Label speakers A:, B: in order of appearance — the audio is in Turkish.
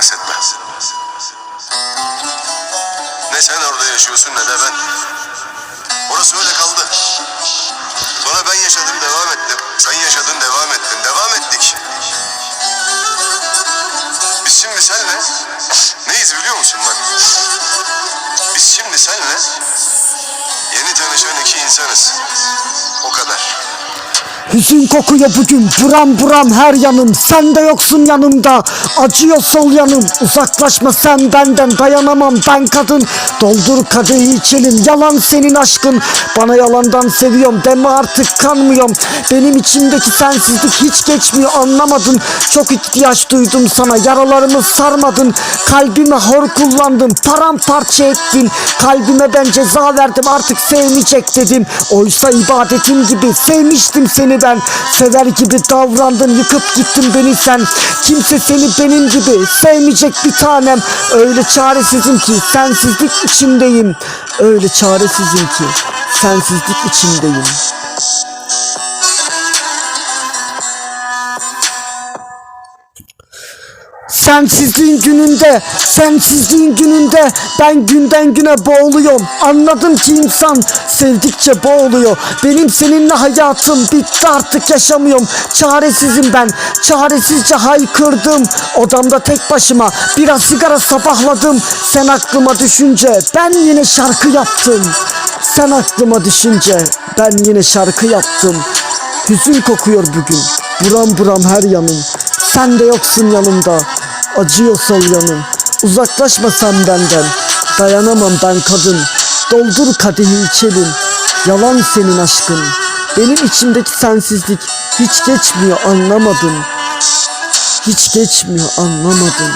A: bahsetme. Ne sen orada yaşıyorsun ne de ben. Orası öyle kaldı. Sonra ben yaşadım devam ettim. Sen yaşadın devam ettin. Devam ettik. Biz şimdi senle neyiz biliyor musun bak. Biz şimdi senle yeni tanışan iki insanız. O kadar.
B: Hüzün kokuyor bugün. Buram buram her yanım. Sen de yoksun yanımda. Acıyor sol yanım. Uzaklaşma sen benden. Dayanamam ben kadın. Doldur kadehi içelim yalan senin aşkın. Bana yalandan seviyorum. Deme artık kanmıyorum. Benim içimdeki sensizlik hiç geçmiyor. Anlamadın. Çok ihtiyaç duydum sana. Yaralarımı sarmadın. Kalbime hor kullandın. Paramparça ettin. Kalbime ben ceza verdim. Artık sevmeyecek dedim. Oysa ibadetim gibi sevmiştim seni ben. Sever gibi davrandın yıkıp gittin beni sen. Kimse seni benim gibi sevmeyecek bir tanem. Öyle çaresizim ki sensizlik içindeyim Öyle çaresizim ki sensizlik içindeyim Sensizliğin gününde, sensizliğin gününde ben günden güne boğuluyorum. Anladım ki insan sevdikçe boğuluyor. Benim seninle hayatım bitti artık yaşamıyorum. Çaresizim ben, çaresizce haykırdım. Odamda tek başıma biraz sigara sabahladım. Sen aklıma düşünce ben yine şarkı yaptım. Sen aklıma düşünce ben yine şarkı yaptım. Hüzün kokuyor bugün, buram buram her yanım. Sen de yoksun yanımda. Acıyor sol yanım. Uzaklaşma sen benden. Dayanamam ben kadın. Doldur kadehi içelim. Yalan senin aşkın. Benim içimdeki sensizlik hiç geçmiyor anlamadın. Hiç geçmiyor anlamadın.